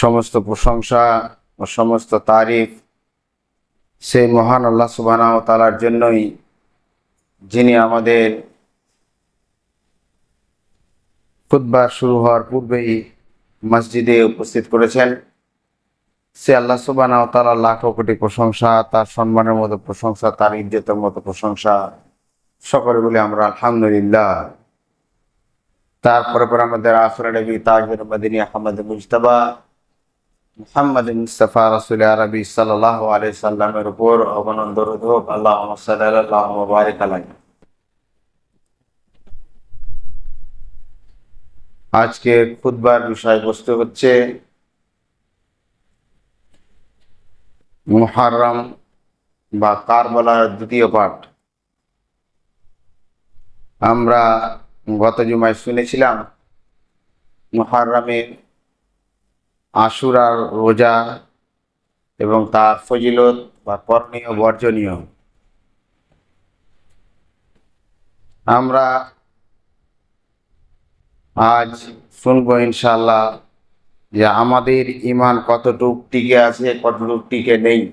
সমস্ত প্রশংসা ও সমস্ত তারিফ সেই মহান আল্লাহ সুবাহ তালার জন্যই যিনি আমাদের খুতবার শুরু হওয়ার পূর্বেই মসজিদে উপস্থিত করেছেন। সে আল্লাহ সুবাহ তালার লাখ কোটি প্রশংসা, তার সম্মানের মতো প্রশংসা, তার ইজ্জতের মতো প্রশংসা সকলে বলে আমরা আলহামদুলিল্লাহ। তারপরে পর আমাদের আফরা নবী তাজুর মদিনী আহমদ মুজতবা মুহাম্মদ মুস্তফা রসুল আরবি সাল্লাহ আলি সাল্লামের উপর রোধক আল্লাহ আলাই আজকে খুদবার বিষয়বস্তু হচ্ছে মুহাররম বা কারবালার দ্বিতীয় পাঠ। আমরা গত জুমায় শুনেছিলাম মুহাররমের আশুরার রোজা এবং তার ফজিলত বা করণীয়, বর্জনীয়। আমরা আজ শুনব ইনশাল্লাহ যে আমাদের ইমান কতটুক টিকে আছে, কতটুক টিকে নেই।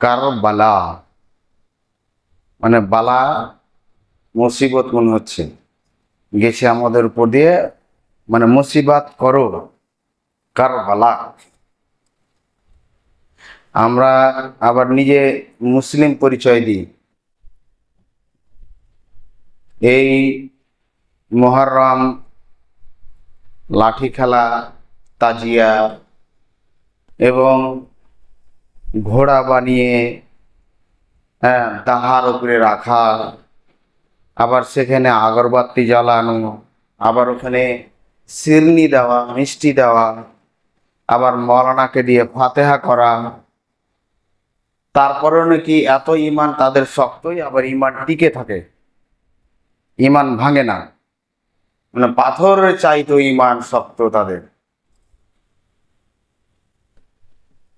কারও বালা মানে বালা মুসিবত মনে হচ্ছে। গেছে আমাদের উপর দিয়ে মানে মুসিবাত করো কারও বালা আমরা আবার নিজে মুসলিম পরিচয় দিই। এই মহরম, লাঠি খেলা, তাজিয়া এবং ঘোড়া বানিয়ে হ্যাঁ তাহার উপরে রাখা, আবার সেখানে আগরবাতি জ্বালানো, আবার ওখানে সিলনি দেওয়া, মিষ্টি দেওয়া, আবার মৌলানাকে দিয়ে ফাতেহা করা। তারপরেও নাকি এত ইমান, তাদের শক্তই আবার ইমান টিকে থাকে। ইমান ভাঙে না। মানে পাথরের চাইতো ইমান শক্ত তাদের।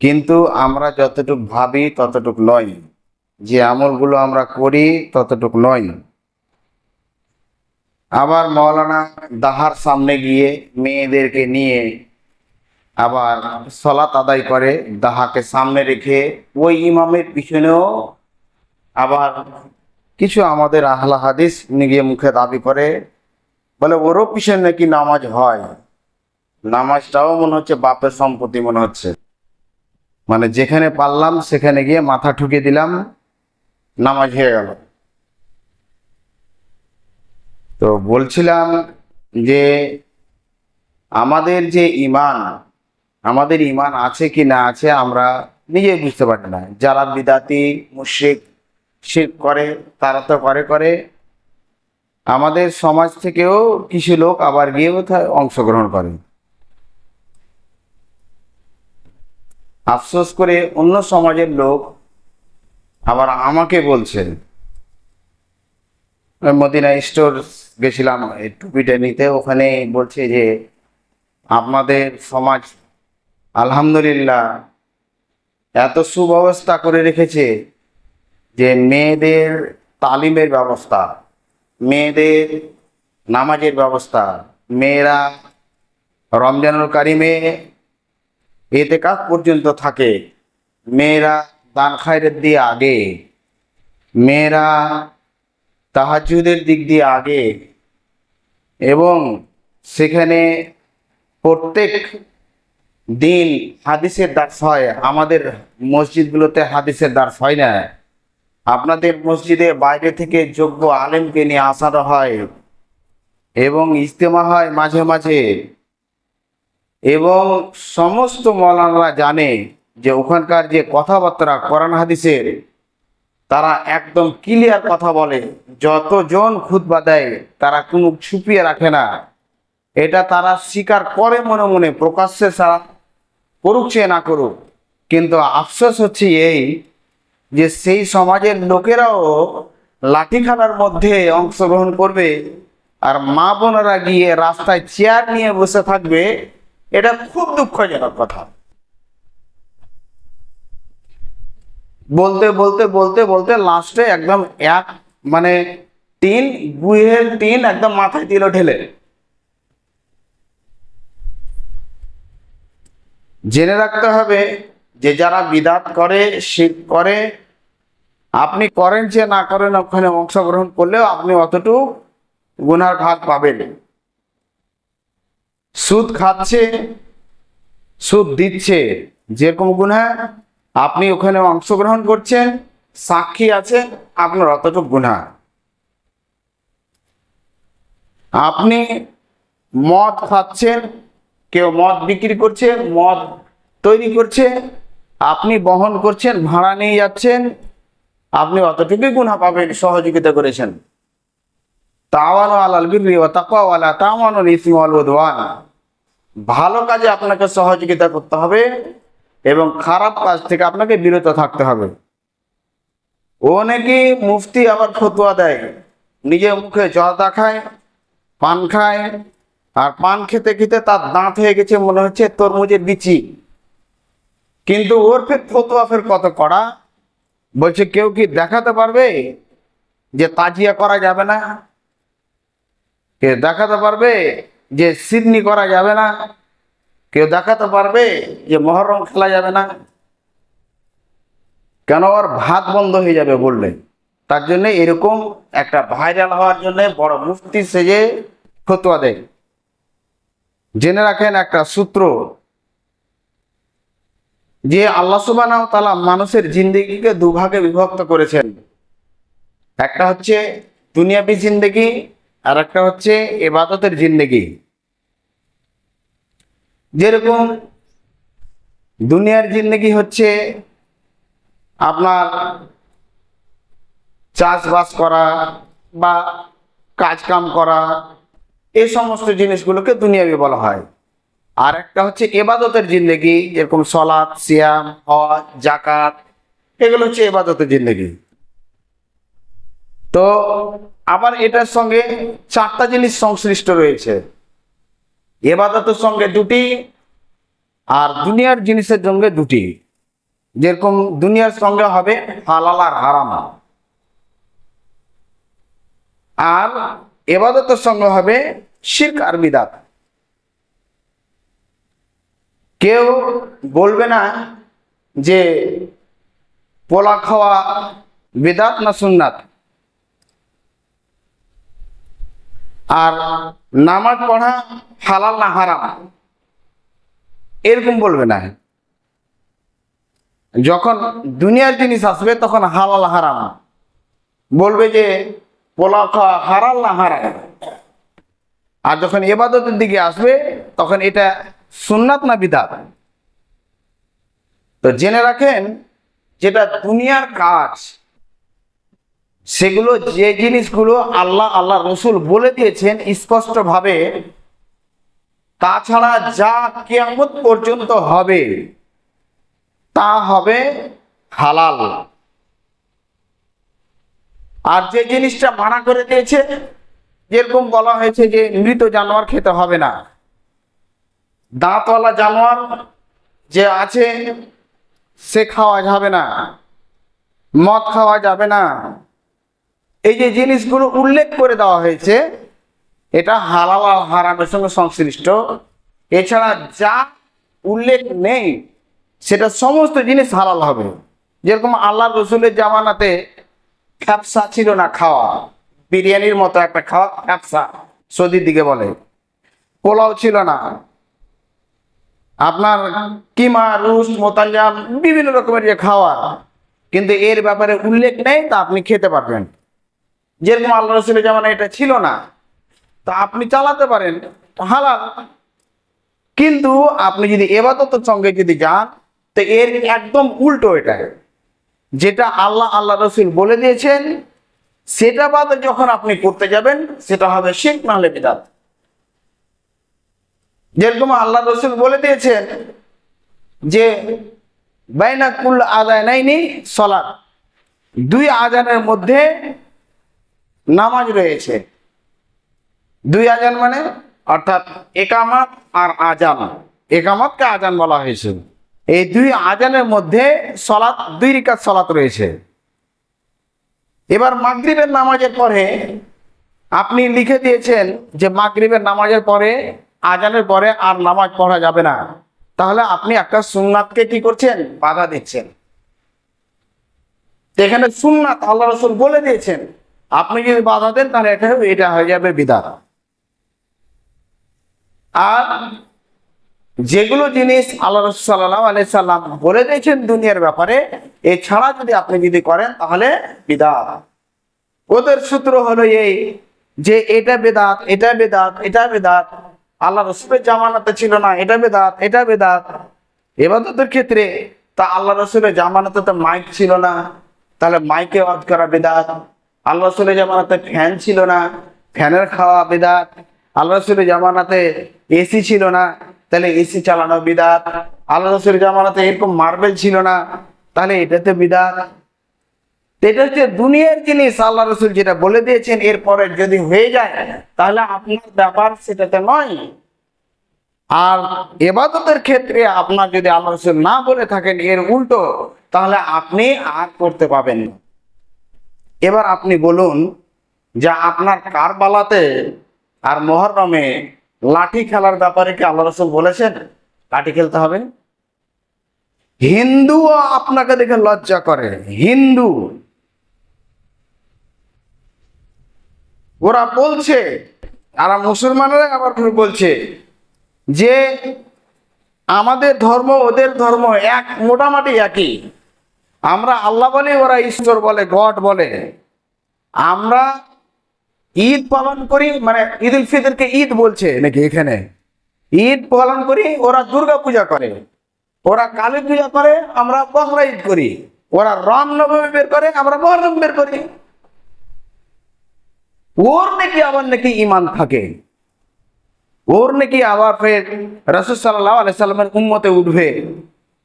কিন্তু আমরা যতটুক ভাবি ততটুক নয় যে আমলগুলো আমরা করি ততটুক নয় আবার মৌলানা দাহার সামনে গিয়ে মেয়েদেরকে নিয়ে আবার সলাত আদায় করে দাহাকে সামনে রেখে ওই ইমামের পিছনেও আবার কিছু আমাদের আহলা হাদিস নিয়ে মুখে দাবি করে, বলে ওরও পিছনে নাকি নামাজ হয়। নামাজটাও মনে হচ্ছে বাপের সম্পত্তি মনে হচ্ছে। মানে যেখানে পারলাম সেখানে গিয়ে মাথা ঠুকে দিলাম, নামাজ হয়ে গেল। তো বলছিলাম যে আমাদের যে ইমান আমাদের ইমান আছে কি না আছে আমরা নিজেই বুঝতে পারি না। যারা বিদাতি মুশিক শির করে, তারা তো করে করে। আমাদের সমাজ থেকেও কিছু লোক আবার গিয়ে অংশগ্রহণ করে। আফসোস করে অন্য সমাজের লোক আবার আমাকে বলছে মদিনা স্টোর গেছিলাম টুপিটা নিতে ওখানে বলছে যে, আপনাদের সমাজ, আলহামদুলিল্লাহ, এত সুব্যবস্থা করে রেখেছে যে মেয়েদের তালিমের ব্যবস্থা, মেয়েদের নামাজের ব্যবস্থা, মেয়েরা রমজানুল কারিমে এতে কাজ পর্যন্ত থাকে, মেয়েরা দান খায়রের দিয়ে আগে, মেয়েরা তাহাজুদের দিক দিয়ে আগে এবং সেখানে প্রত্যেক দিন হাদিসের দার্স হয়। আমাদের মসজিদগুলোতে হাদিসের দার্স হয় না। আপনাদের মসজিদে বাইরে থেকে যোগ্য আলেমকে নিয়ে আসানো হয় এবং ইজতেমা হয় মাঝে মাঝে। এবং সমস্ত মৌলানারা জানে যে ওখানকার যে কথাবার্তা কোরআন হাদিসের তারা একদম ক্লিয়ার কথা বলে। যতজন খুতবা দেয়, তারা কোনো ছুপিয়ে রাখে না। এটা তারা স্বীকার করে মনে মনে, প্রকাশ্যে সারা করুক চেয়ে না করুক। কিন্তু আফসোস হচ্ছে এই যে সেই সমাজের লোকেরাও লাঠি মধ্যে অংশগ্রহণ করবে আর মা বোনেরা গিয়ে রাস্তায় চেয়ার নিয়ে বসে থাকবে, এটা খুব দুঃখজনক কথা। বলতে বলতে বলতে বলতে লাস্টে একদম এক মানে টিন গুহের টিন একদম মাথায় দিল ঠেলে জেনে রাখতে হবে যে যারা বিদাত করে শির করে, আপনি করেন যে না করেন, ওখানে অংশগ্রহণ করলেও আপনি অতটুকু গুনার ভাগ পাবেন। সুদ খাচ্ছে, সুদ দিচ্ছে, যেরকম গুণা আপনি ওখানে অংশগ্রহণ করছেন, সাক্ষী আছে আপনার অতটুকু গুণা আপনি মদ খাচ্ছেন, কেউ মদ বিক্রি করছে, মদ তৈরি করছে, আপনি বহন করছেন, ভাড়া নিয়ে যাচ্ছেন, আপনি অতটুকুই গুণা পাবেন, সহযোগিতা করেছেন। ভালো কাজে আপনাকে সহযোগিতা করতে হবে। এবং খারাপ কাজ থেকে আপনাকে বিরত থাকতে হবে। ও নাকি মুফতি আবার ফতুয়া দেয়, নিজের মুখে জর্দা খায়, পান খায়, আর পান খেতে খেতে তার দাঁত হয়ে গেছে মনে হচ্ছে তরমুজের বিচি। কিন্তু ওর ফের ফতুয়া ফের কত করা? বলছে, কেউ কি দেখাতে পারবে যে তাজিয়া করা যাবে না? কে দেখাতে পারবে যে সিডনি করা যাবে না? কেউ দেখাতে পারবে যে মহরম খেলা যাবে না। কেন? ওর ভাত বন্ধ হয়ে যাবে বললে। তার জন্য এরকম একটা ভাইরাল হওয়ার জন্য বড় মুফতি সেজে ফতুয়া দেয়। জেনে রাখেন একটা সূত্র যে আল্লাহ সুবাহ তালা মানুষের জিন্দেগিকে দুভাগে বিভক্ত করেছেন। একটা হচ্ছে দুনিয়াবি জিন্দেগি আর একটা হচ্ছে এবাদতের জিন্দেগি। যেরকম দুনিয়ার জিন্দেগি হচ্ছে আপনার চাষবাস করা বা কাজ কাম করা এই সমস্ত জিনিসগুলোকে দুনিয়াবি বলা হয়। আর একটা হচ্ছে এবাদতের জিন্দেগি, যেরকম সলাৎ, সিয়াম, হজ জাকাত এগুলো হচ্ছে এবাদতের জিন্দেগি। তো আবার এটার সঙ্গে চারটা জিনিস সংশ্লিষ্ট রয়েছে। এবাদতের সঙ্গে দুটি আর দুনিয়ার জিনিসের সঙ্গে দুটি। যেরকম দুনিয়ার সঙ্গে হবে হালাল আর হারাম। আর এবাদতের সঙ্গে হবে শির্ক আর বিদাত। কেউ বলবে না যে পোলা খাওয়া বিদাত না সুন্নাত। আর নামাজ পড়া হালাল না হারাম, এরকম বলবে না। যখন দুনিয়ার জিনিস আসবে, তখন হালাল হারাম। বলবে যে পোলা খাওয়া হারাল না হারাম। আর যখন এবাদতের দিকে আসবে, তখন এটা সুন্নাত না বিদাত? তো জেনে রাখেন, যেটা দুনিয়ার কাজ সেগুলো যে জিনিসগুলো আল্লাহ আল্লাহ রসুল বলে দিয়েছেন স্পষ্টভাবে, তাছাড়া যা কেয়ামত পর্যন্ত হবে, তা হবে হালাল। আর যে জিনিসটা মানা করে দিয়েছে, যেরকম বলা হয়েছে যে মৃত জানোয়ার খেতে হবে না। দাঁতওয়ালা জানোয়ার যে আছে, সে খাওয়া যাবে না, মদ খাওয়া যাবে না। এই যে জিনিসগুলো উল্লেখ করে দেওয়া হয়েছে, এটা হালাল আর হারামের সঙ্গে সংশ্লিষ্ট। এছাড়া যা উল্লেখ নেই, সেটা সমস্ত জিনিস হালাল হবে। যেরকম আল্লাহ রসুলের জামানাতে খ্যাপসা ছিল না খাওয়া। বিরিয়ানির মতো একটা খাওয়া খ্যাপসা সৌদির দিকে বলে। পোলাও ছিল না। আপনার কিমা রুস মোতাঞ্জাম, বিভিন্ন রকমের যে খাওয়া। কিন্তু এর ব্যাপারে উল্লেখ নেই, তা আপনি খেতে পারবেন। যেরকম আল্লাহ রসুলের জামানা এটা ছিল না, তা আপনি চালাতে পারেন হালাল। কিন্তু আপনি যদি এবাদতের সঙ্গে যদি যান, তো এর একদম উল্টো এটা। যেটা আল্লাহ আল্লাহ রসুল বলে দিয়েছেন, সেটা বাদে যখন আপনি করতে যাবেন, সেটা হবে শেখ নাহলে বিদাত। যেরকম আল্লাহ রসুল বলে দিয়েছেন যে, বাইনা কুল আদায় নাইনি সলাৎ দুই আজানের মধ্যে নামাজ রয়েছে। দুই আজান মানে অর্থাৎ একামাত আর আজান। একামাতকে আজান বলা হয়েছে? এই দুই আজানের মধ্যে সলাৎ, দুই রিকাত সলাৎ রয়েছে। এবার মাগরিবের নামাজের পরে আপনি লিখে দিয়েছেন যে মাগরিবের নামাজের পরে, আজানের পরে আর নামাজ পড়া যাবে না। তাহলে আপনি একটা সুন্নাতকে কি করছেন? বাধা দিচ্ছেন। এখানে সুন্নাত আল্লাহ রসুল বলে দিয়েছেন। আপনি যদি বাধা দেন, তাহলে এটা এটা হয়ে যাবে বিদাত আর যেগুলো জিনিস আল্লাহ রসুল সাল্লাহ আলাই সাল্লাম বলে দিয়েছেন দুনিয়ার ব্যাপারে, এছাড়া যদি আপনি যদি করেন, তাহলে বিদাত ওদের সূত্র হলো এই যে এটা বেদাত এটা বেদাত এটা বেদাত আল্লাহ রসুলের জামানাতে ছিল না, এটা বেদাত এটা বেদাত এবাদতের ক্ষেত্রে তা আল্লাহ রসুলের জামানাতে তো মাইক ছিল না। তাহলে মাইকে ওয়াজ করা বেদাত আল্লাহ রসুলের জামানাতে ফ্যান ছিল না, ফ্যানের খাওয়া বেদাত। আল্লাহ রসুলের জামানাতে এসি ছিল না, তাহলে এসি চালানো বিদাত। আল্লাহ রসুলের জামানাতে এরকম মার্বেল ছিল না, তাহলে এটাতে বিদাত। এটা হচ্ছে দুনিয়ার জিনিস, আল্লাহ রসুল যেটা বলে দিয়েছেন, এরপরে যদি হয়ে যায়, তাহলে আপনার ব্যাপার সেটাতে নয়। আর এবাদতের ক্ষেত্রে আপনার যদি আল্লাহ রসুল না বলে থাকেন, এর উল্টো, তাহলে আপনি আর করতে পাবেন না। এবার আপনি বলুন যে আপনার কারবালাতে আর মহরমে লাঠি খেলার ব্যাপারে কি আল্লাহ রসুল বলেছেন? লাঠি খেলতে হবে। হিন্দুও আপনাকে দেখে লজ্জা করে। হিন্দু। ওরা বলছে, আর মুসলমানেরা আবার বলছে, যে আমাদের ধর্ম, ওদের ধর্ম এক, মোটামুটি একই। আমরা আল্লাহ বলে, ওরা ঈশ্বর বলে, গড বলে। আমরা ঈদ পালন করি মানে ঈদ উল ফিতরকে ঈদ বলছে নাকি এখানে? ঈদ পালন করি, ওরা দুর্গা পূজা করে। ওরা কালী পূজা করে, আমরা বকরা ঈদ করি। ওরা রাম নবমী বের করে, আমরা মহরম বের করি। ওর নাকি আবার নাকি ইমান থাকে। ওর নাকি আবার ফের রসুল সাল্লাহ আলাইসাল্লামের উম্মতে উঠবে।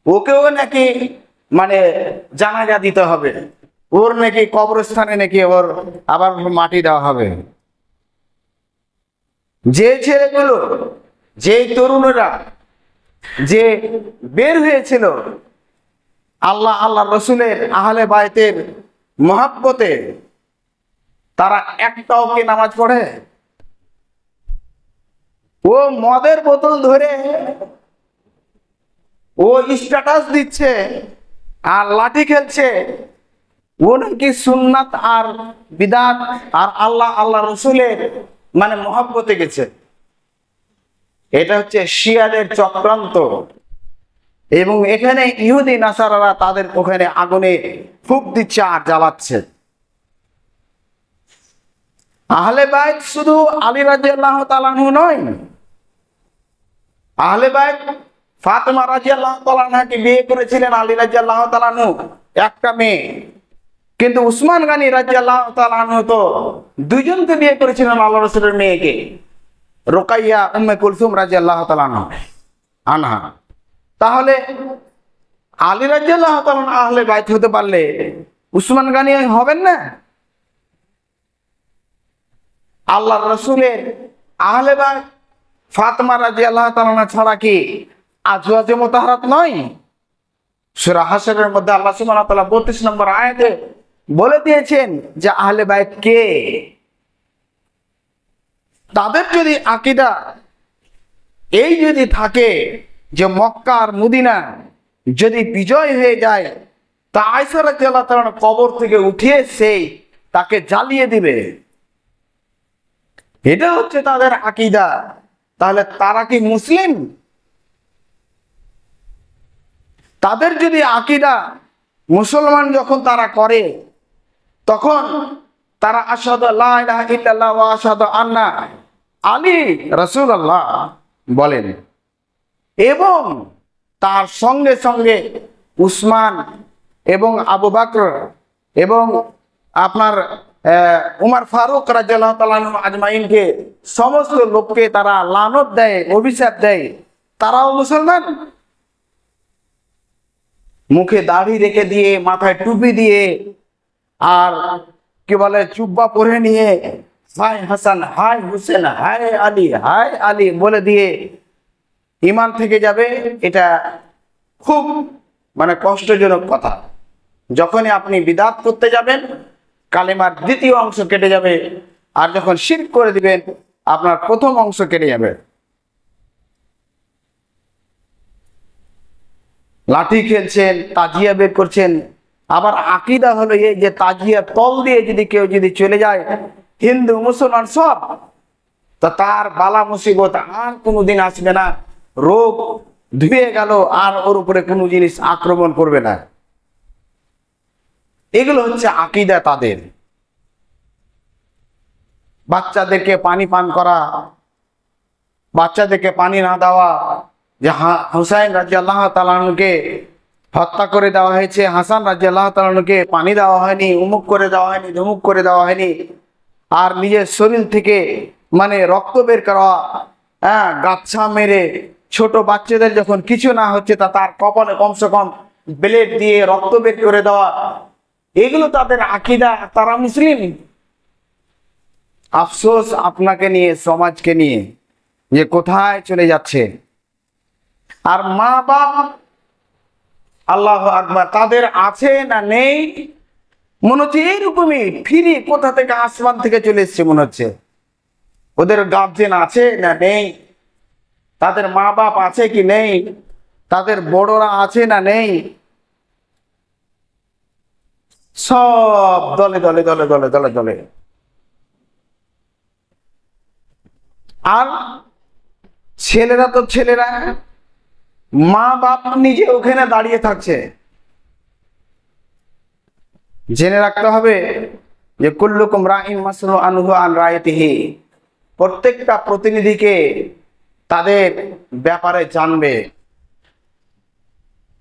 ওকেও নাকি মানে জানাজা দিতে হবে। ওর নাকি কবরস্থানে নাকি ওর আবার মাটি দেওয়া হবে। যে ছেলেগুলো, যে তরুণরা, যে বের হয়েছিল, আল্লাহ আল্লাহ রসুলের আহলে বায়তের মহাব্বতে, তারা একটাও কি নামাজ পড়ে? ও মদের বোতল ধরে ও স্ট্যাটাস দিচ্ছে। আর লাঠি খেলছে। ও নাকি সুন্নাত আর বিদাত আর আল্লাহ আল্লাহ রসুলের মানে মহাব্বতে গেছে? এটা হচ্ছে শিয়াদের চক্রান্ত। এবং এখানে ইহুদি, নাসারারা তাদের ওখানে আগুনে ফুক দিচ্ছে আর জ্বালাচ্ছে। আহলে বাইত শুধু আলী রাজি আল্লাহ তালানহু নয়, আহলে বাইত ফাতেমা রাজি আল্লাহ তালানহাকে বিয়ে করেছিলেন, আলী রাজি আল্লাহ তালানহু একটা মেয়ে। কিন্তু উসমান গানী রাজি আল্লাহ তালানহু তো দুইজনকে বিয়ে করেছিলেন আল্লাহ রসুলের মেয়েকে। রোকাইয়া উম্মে কুলসুম রাজি আল্লাহ তালানহু আনহা। তাহলে আলী রাজি আল্লাহ তালান আহলে বাইত হতে পারলে উসমান গানী হবেন না? আল্লাহ রসুলের আহলে বাই ফাতমা রাজি আল্লাহ তালানা ছাড়া কি আজওয়াজে মোতাহারাত নয়। সুরা হাসরের মধ্যে আল্লাহ সুবহানাহু ওয়া তাআলা 32 নম্বর আয়াতে বলে দিয়েছেন যে আহলে বাইত কে? তাদের যদি আকীদা এই যদি থাকে যে মক্কা আর মদিনা যদি বিজয় হয়ে যায়, তা আয়সা রাদিয়াল্লাহু তাআলা কবর থেকে উঠিয়ে সেই তাকে জ্বালিয়ে দিবে। এটা হচ্ছে তাদের আকিদা। তাহলে তারা কি মুসলিম? তাদের যদি আকিদা মুসলমান যখন তারা করে, তখন তারা আসাদ আসাদ আন্না আলী রসুল আল্লাহ বলেন। এবং তার সঙ্গে সঙ্গে উসমান এবং আবু বাকর এবং আপনার উমার ফারুক রাজিয়াল্লাহ আজমাইনকে সমস্ত লোককে তারা লানত দেয়, অভিশাপ দেয়। তারাও মুসলমান? মুখে দাড়ি রেখে দিয়ে, মাথায় টুপি দিয়ে, আর কি বলে চুব্বা পরে নিয়ে, হাই হাসান, হাই হুসেন, হাই আলী হাই আলী বলে দিয়ে ইমান থেকে যাবে, এটা খুব মানে কষ্টজনক কথা। যখনই আপনি বিদাত করতে যাবেন, কালেমার দ্বিতীয় অংশ কেটে যাবে, আর যখন শির করে দিবেন, আপনার প্রথম অংশ কেটে যাবে। লাঠি খেলছেন, তাজিয়া বের করছেন। আবার আকিদা হলো এই যে তাজিয়া তল দিয়ে যদি কেউ যদি চলে যায়, হিন্দু, মুসলমান সব, তা তার বালা মুসিবত আর কোনোদিন আসবে না। রোগ ধুয়ে গেল, আর ওর উপরে কোনো জিনিস আক্রমণ করবে না। এগুলো হচ্ছে আকিদা তাদের। বাচ্চাদেরকে পানি পান করা, বাচ্চাদেরকে পানি না দেওয়া যে হুসাইন রাজি আল্লাহ তালানুকে হত্যা করে দেওয়া হয়েছে, হাসান রাজি আল্লাহ তালানুকে পানি দেওয়া হয়নি, উমুক করে দেওয়া হয়নি, ধুমুক করে দেওয়া হয়নি। আর নিজের শরীর থেকে মানে রক্ত বের করা হ্যাঁ গাছা মেরে ছোট বাচ্চাদের যখন কিছু না হচ্ছে তা তার কপালে কমসে কম ব্লেড দিয়ে রক্ত বের করে দেওয়া। এগুলো তাদের আকিদা, তারা মুসলিম। আফসোস আপনাকে নিয়ে, সমাজকে নিয়ে যে কোথায় চলে যাচ্ছে। আর মা বাপ, আল্লাহ আকবার, তাদের আছে না নেই? মনে হচ্ছে এইরকমই ফিরি কোথা থেকে আসমান থেকে চলে এসছে মনে হচ্ছে। ওদের গার্জেন আছে না নেই? তাদের মা বাপ আছে কি নেই? তাদের বড়রা আছে না নেই? সব দলে দলে দলে দলে দলে দলে। আর ছেলেরা তো ছেলেরা। মা বাপ নিজে ওখানে দাঁড়িয়ে থাকছে। জেনে রাখতে হবে যে কুল্লুকুম রাইন মাসনু আনহু আন রায়তিহি। প্রত্যেকটা প্রতিনিধিকে তাদের ব্যাপারে জানবে।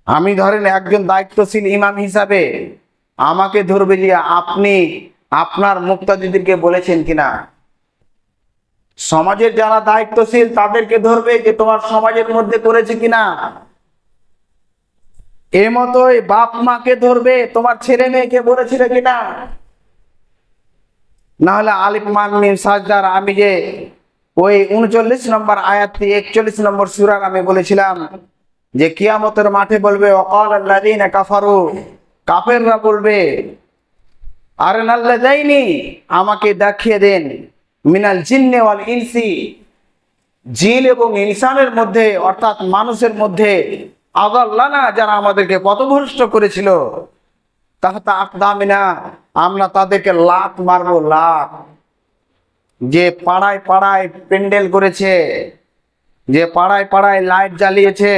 আমি ধরেন একজন দায়িত্বশীল ইমাম হিসাবে আমাকে ধরবে যে আপনি আপনার মুক্তাদিদেরকে বলেছেন কিনা। সমাজের যারা দায়িত্বশীল, তাদেরকে ধরবে যে তোমার সমাজের মধ্যে করেছে কিনা। এ মতোই বাপ মাকে ধরবে, তোমার ছেলে মেয়েকে বলেছিল কিনা। না হলে আলিফ মান সাজদার আমি যে ওই উনচল্লিশ নম্বর আয়াতটি, একচল্লিশ নম্বর সুরার আমি বলেছিলাম যে কিয়ামতের মাঠে বলবে অকাল আল্লাদিন কাফারু কাফেররা বলবে আরে নাল্লা যাইনি আমাকে দেখিয়ে দেন। মিনাল জিন্নে ওয়াল ইনসি। জিন এবং ইনসানের মধ্যে, অর্থাৎ মানুষের মধ্যে আদাল্লানা যারা আমাদেরকে পথভ্রষ্ট করেছিল, তাহতা আকদামিনা, আমরা তাদেরকে লাত মারবো, লাত। যে পাড়ায় পাড়ায় প্যান্ডেল করেছে, যে পাড়ায় পাড়ায় লাইট জ্বালিয়েছে,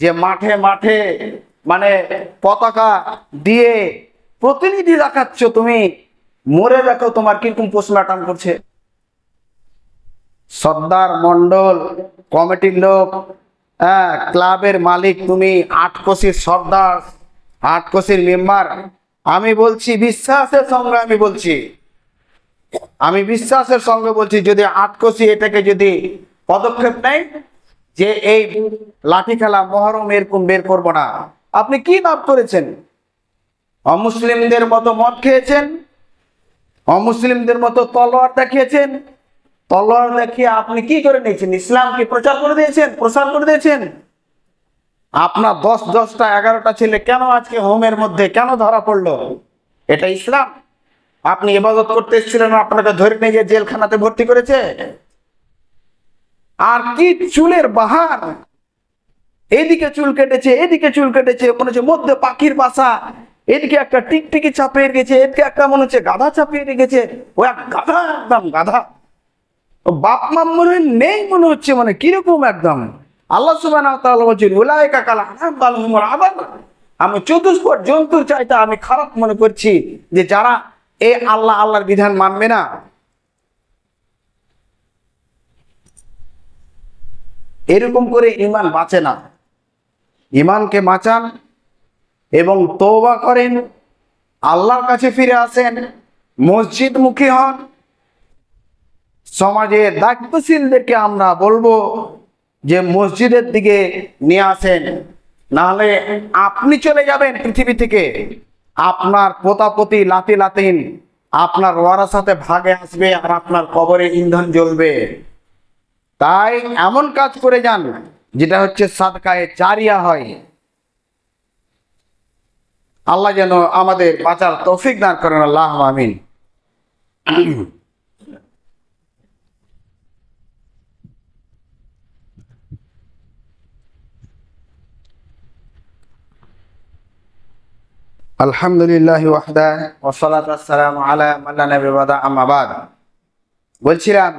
যে মাঠে মাঠে মানে পতাকা দিয়ে প্রতিনিধি দেখাচ্ছ তুমি। মরে দেখো তোমার কীরকম পোস্টমার্টাম করছে। সর্দার মন্ডল, কমিটির লোক হ্যাঁ ক্লাবের মালিক তুমি আট কোষির সর্দার আট কোষির মেম্বার। আমি বলছি বিশ্বাসের সঙ্গে আমি বলছি। আমি বিশ্বাসের সঙ্গে বলছি, যদি আট কোষি এটাকে যদি পদক্ষেপ নেয় যে এই লাঠি খেলা মহরম এরকম বের করব না। আপনি কি লাভ করেছেন? অমুসলিমদের মতো মদ খেয়েছেন অমুসলিমদের মতো তলোয়ার দেখিয়েছেন। তলোয়ার দেখিয়ে আপনি কি করে নিয়েছেন? ইসলামকে প্রচার করে দিয়েছেন? প্রসার করে দিয়েছেন? আপনার দশ, দশটা, এগারোটা ছেলে কেন আজকে হোমের মধ্যে কেন ধরা পড়ল? এটা ইসলাম। আপনি ইবাদত করতে এসেছিলেন, আপনাকে ধরে নিয়ে গিয়ে জেলখানাতে ভর্তি করেছে। আর কি চুলের বাহার? এদিকে চুল কেটেছে, এদিকে চুল কেটেছে হচ্ছে মধ্যে পাখির বাসা। এদিকে একটা টিকটিকি চাপিয়ে রেখেছে, এদিকে একটা মনে হচ্ছে গাধা চাপিয়ে রেখেছে। ও এক গাধা একদম গাধা। বাপ মা মনে নেই মনে হচ্ছে মানে কীরকম একদম। আল্লাহ আবার আমি চতুষ্পদ জন্তুর চাইতে আমি খারাপ মনে করছি যে যারা এ আল্লাহ আল্লাহর বিধান মানবে না। এরকম করে ইমান বাঁচে না। ইমানকে বাঁচান এবং তওবা করেন, আল্লাহর কাছে ফিরে আসেন মসজিদ মুখী হন। সমাজের দায়িত্বশীলদেরকে আমরা বলব যে মসজিদের দিকে নিয়ে আসেন। নাহলে আপনি চলে যাবেন পৃথিবী থেকে। আপনার পোতাপতি লাতি লাতিন আপনার ওয়ারার সাথে ভাগে আসবে আর আপনার কবরে ইন্ধন জ্বলবে। তাই এমন কাজ করে যান, যেটা হচ্ছে সাদকায়ে চারিয়া হয়। আল্লাহ যেন আমাদের বাঁচার তৌফিক দান করেন, আল্লাহ আমিন। আলহামদুলিল্লাহ ওয়াহদা ওয়াসসালাতু ওয়াসসালামু আলা লা বাদা, আম্মা বলছিলাম,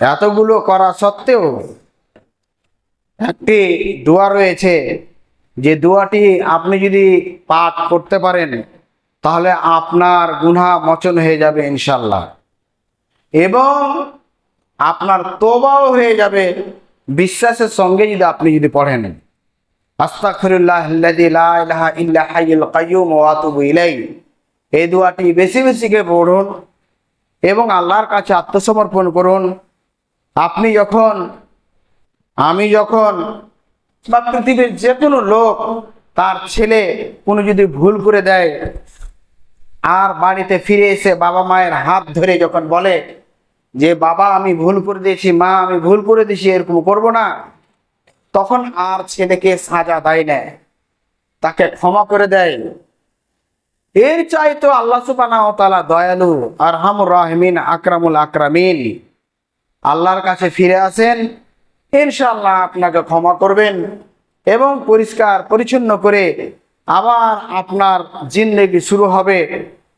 এতগুলো করা সত্ত্বেও একটি দোয়া রয়েছে। যে দোয়াটি আপনি যদি পাঠ করতে পারেন, তাহলে আপনার গুনা মোচন হয়ে যাবে ইনশাল্লাহ এবং আপনার তোবাও হয়ে যাবে বিশ্বাসের সঙ্গে যদি আপনি যদি পড়েন। এই দোয়াটি বেশি বেশি করে পড়ুন এবং আল্লাহর কাছে আত্মসমর্পণ করুন। আপনি যখন, আমি যখন বা পৃথিবীর যে কোনো লোক তার ছেলে কোনো যদি ভুল করে দেয়, আর বাড়িতে ফিরে এসে বাবা মায়ের হাত ধরে যখন বলে যে, বাবা, আমি ভুল করে দিয়েছি, মা, আমি ভুল করে দিয়েছি, এরকম করব না, তখন আর ছেলেকে সাজা দেয় না। তাকে ক্ষমা করে দেয়। এর চাইতো আল্লাহ ওয়া তাআলা দয়ালু, আরহামুর রাহিমিন, আকরামুল আকরামিন। আল্লাহর কাছে ফিরে আসেন। ইনশাআল্লাহ আপনাকে ক্ষমা করবেন এবং পরিষ্কার, পরিচ্ছন্ন করে আবার আপনার জিন্দেগি শুরু হবে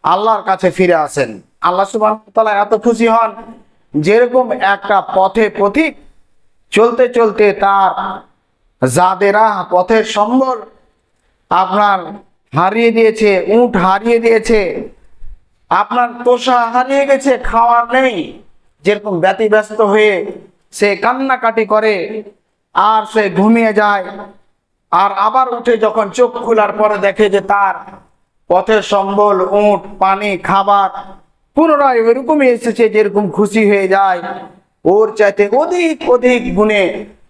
আল্লাহর কাছে ফিরে আসেন। আল্লাহ তাআলা এত খুশি হন যেরকম একটা পথে পথিক চলতে চলতে তার যাদেরা পথের সম্বল আপনার হারিয়ে দিয়েছে, উট হারিয়ে দিয়েছে, আপনার তোষা হারিয়ে গেছে, খাওয়ার নেই, যেরকম ব্যতিব্যস্ত হয়ে সে কান্নাকাটি করে, আর সে ঘুমিয়ে যায়। আর আবার উঠে যখন চোখ খোলার পরে দেখে যে তার পথের সম্বল, উট, পানি, খাবার পুনরায় ওইরকমই এসেছে যেরকম খুশি হয়ে যায়। ওর চাইতে অধিক অধিক গুণে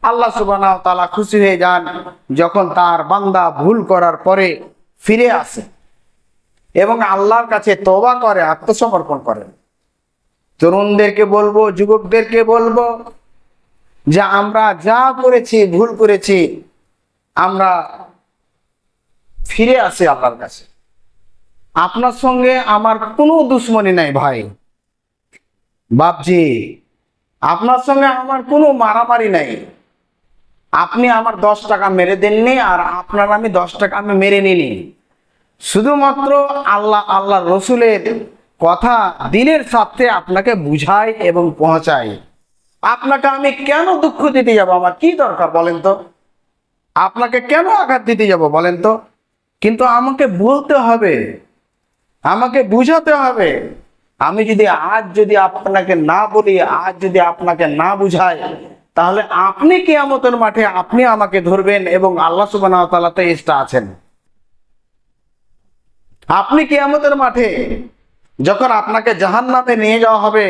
আল্লাহ সুবাহ তালা খুশি হয়ে যান, যখন তার বান্দা ভুল করার পরে ফিরে আসে এবং আল্লাহর কাছে তবা করে, আত্মসমর্পণ করে তরুণদেরকে বলব, যুবকদেরকে বলব যে আমরা যা করেছি, ভুল করেছি, আমরা ফিরে আসি আল্লাহর কাছে। আপনার সঙ্গে আমার কোনো দুশ্মনী নাই ভাই। বাপজি, আপনার সঙ্গে আমার কোনো মারামারি নাই। আপনি আমার দশ টাকা মেরে দেননি আর আপনার আমি দশ টাকা আমি মেরে নিনি শুধুমাত্র আল্লাহ আল্লাহ রসুলের কথা দিনের সাথে আপনাকে বুঝাই এবং পৌঁছাই। আপনাকে আমি কেন দুঃখ দিতে যাব? আমার কি দরকার বলেন তো? আপনাকে কেন আঘাত দিতে যাব বলেন তো? কিন্তু আমাকে বলতে হবে। আমাকে বুঝাতে হবে। আমি যদি আজ যদি আপনাকে না বলি, আজ যদি আপনাকে না বুঝাই, তাহলে আপনি কেয়ামতের মাঠে আপনি আমাকে ধরবেন এবং আল্লাহ সুবাহ তালাতে এসটা আছেন। আপনি কেয়ামতের মাঠে যখন আপনাকে জাহান নামে নিয়ে যাওয়া হবে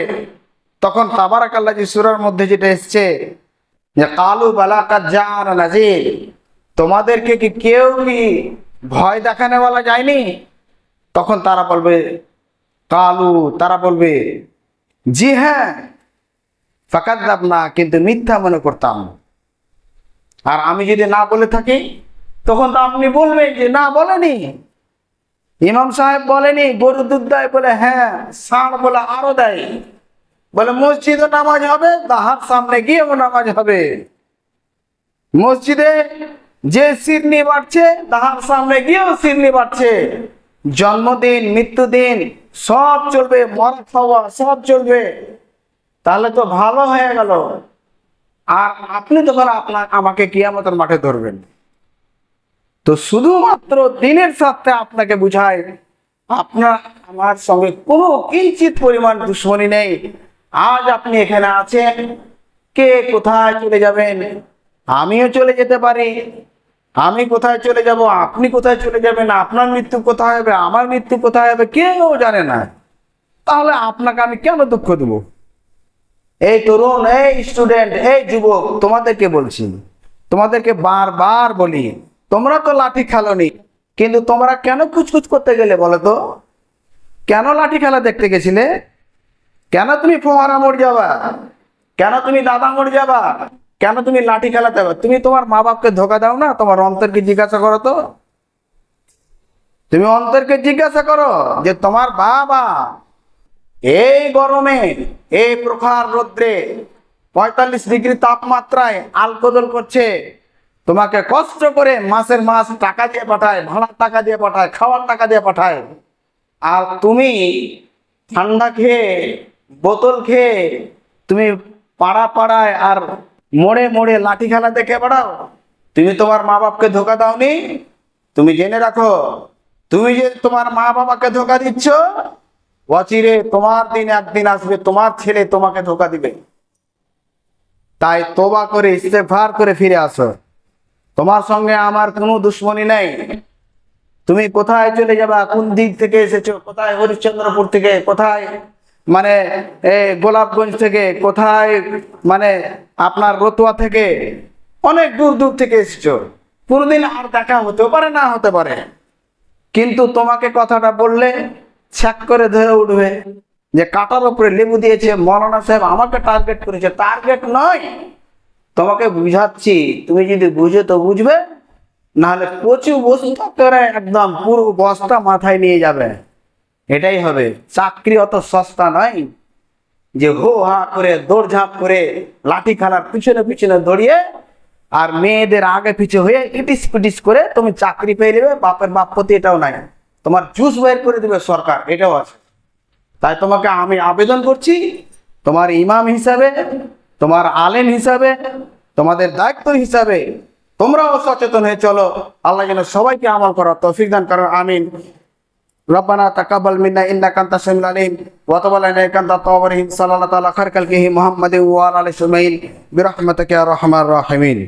তখন তাবারাক আল্লাহ সুরার মধ্যে যেটা এসছে যে, কালু বালাকাত জান নাজির তোমাদেরকে কি কেউ কি ভয় দেখানো বলা যায়নি? তখন তারা বলবে, কালু তারা বলবে, জি হ্যাঁ ফাঁকাত না কিন্তু মিথ্যা মনে করতাম। আর আমি যদি না বলে থাকি, তখন তো আপনি বলবেন যে, না, বলেনি। ইমাম সাহেব বলেনি গরু দুধ দেয় বলে হ্যাঁ ষাঁড় বলে আরও দেয়। বলে, মসজিদে নামাজ হবে, তাহার সামনে গিয়েও নামাজ হবে। মসজিদে যে সিরনি বাড়ছে, তাহার সামনে গিয়েও সিরনি বাড়ছে। জন্মদিন, মৃত্যুদিন, সব চলবে, মরা খাওয়া সব চলবে। তাহলে তো ভালো হয়ে গেল। আর আপনি তখন আপনার, আমাকে কিয়ামতের মাঠে ধরবেন। তো শুধুমাত্র দিনের সাথে আপনাকে বুঝায় আপনার, আমার সঙ্গে কোনো কিঞ্চিত পরিমাণ দুশ্মনী নেই। আজ আপনি এখানে আছেন। কে কোথায় চলে যাবেন? আমিও চলে যেতে পারি। আমি কোথায় চলে যাব? আপনি কোথায় চলে যাবেন? আপনার মৃত্যু কোথায় হবে? আমার মৃত্যু কোথায় হবে? কেউ জানে না। তাহলে আপনাকে আমি কেন দুঃখ দেব? এই তরুণ, এই স্টুডেন্ট এই যুবক, তোমাদেরকে বলছি। তোমাদেরকে বারবার বলি, তোমরা তো লাঠি খেলোনি, কিন্তু তোমরা কেন কুচকুচ করতে গেলে বলো তো? কেন লাঠি খেলা দেখতে গেছিলে? কেন তুমি ফোয়ারা মোড় যাবা? কেন তুমি দাদা মোড় যাবা? কেন তুমি লাঠি খেলাতে হবে তুমি তোমার মা বাপকে ধোকা দাও না? তোমার অন্তরকে জিজ্ঞাসা করো তো। তুমি অন্তরকে জিজ্ঞাসা করো যে তোমার বাবা এই গরমে, এই প্রখার রোদ্রে পঁয়তাল্লিশ ডিগ্রি তাপমাত্রায় আলকোদল করছে, তোমাকে কষ্ট করে মাসের মাস টাকা দিয়ে পাঠায়, ভাড়ার টাকা দিয়ে পাঠায়, খাওয়ার টাকা দিয়ে পাঠায়। আর তুমি ঠান্ডা খেয়ে বোতল খেয়ে তুমি পাড়া পাড়ায় আর মোড়ে মোড়ে লাঠি খেলা দেখে বেড়াও। তুমি তোমার মা বাপকে ধোকা দাওনি? তুমি জেনে রাখো, তুমি যে তোমার মা বাবাকে ধোকা দিচ্ছ, অচিরে তোমার দিন একদিন আসবে, তোমার ছেলে তোমাকে ধোকা দিবে। তাই তোবা করে ইস্তেফার করে ফিরে আসো। তোমার সঙ্গে আমার কোনো দুশ্মনী নেই। তুমি কোথায় চলে যাবা? কোন দিক থেকে এসেছ? কোথায় হরিশ্চন্দ্রপুর থেকে? কোথায় মানে গোলাপগঞ্জ থেকে কোথায় মানে আপনার রতুয়া থেকে অনেক দূর দূর থেকে এসেছ। কোনোদিন আর দেখা হতেও পারে, না হতে পারে। কিন্তু তোমাকে কথাটা বললে ছ্যাক করে ধরে উঠবে যে কাটার উপরে লেবু দিয়েছে, মৌলানা সাহেব আমাকে টার্গেট করেছে। টার্গেট নয়। তোমাকে বুঝাচ্ছি, তুমি যদি বুঝে তো বুঝবে, নাহলে প্রচুর বস্তা করে একদম পুরো বস্তা মাথায় নিয়ে যাবে। এটাই হবে। চাকরি অত সস্তা নয় যে হো হা করে, দৌড়ঝাঁপ করে, লাঠি খেলার পিছনে পিছনে দৌড়িয়ে আর মেয়েদের আগে পিছে হয়ে ইটিস পিটিস করে তুমি চাকরি পেয়ে নেবে, বাপের বাপপতি এটাও নাই। তোমার জুস বের করে দেবে সরকার, এটাও আছে। তাই তোমাকে আমি আবেদন করছি, তোমার ইমাম হিসাবে, তোমার আলেম হিসাবে, তোমাদের দায়িত্ব হিসাবে তোমরাও সচেতন হয়ে চলো। আল্লাহ যেন সবাইকে আমল করার তৌফিক দান করো আমিন। ربنا تقبل منا إنك أنت السميع العليم. وتب علينا إنك أنت التواب الرحيم. صلى الله تعالى خير خلقه محمد وعلى آله وصحبه برحمتك يا أرحم الراحمين.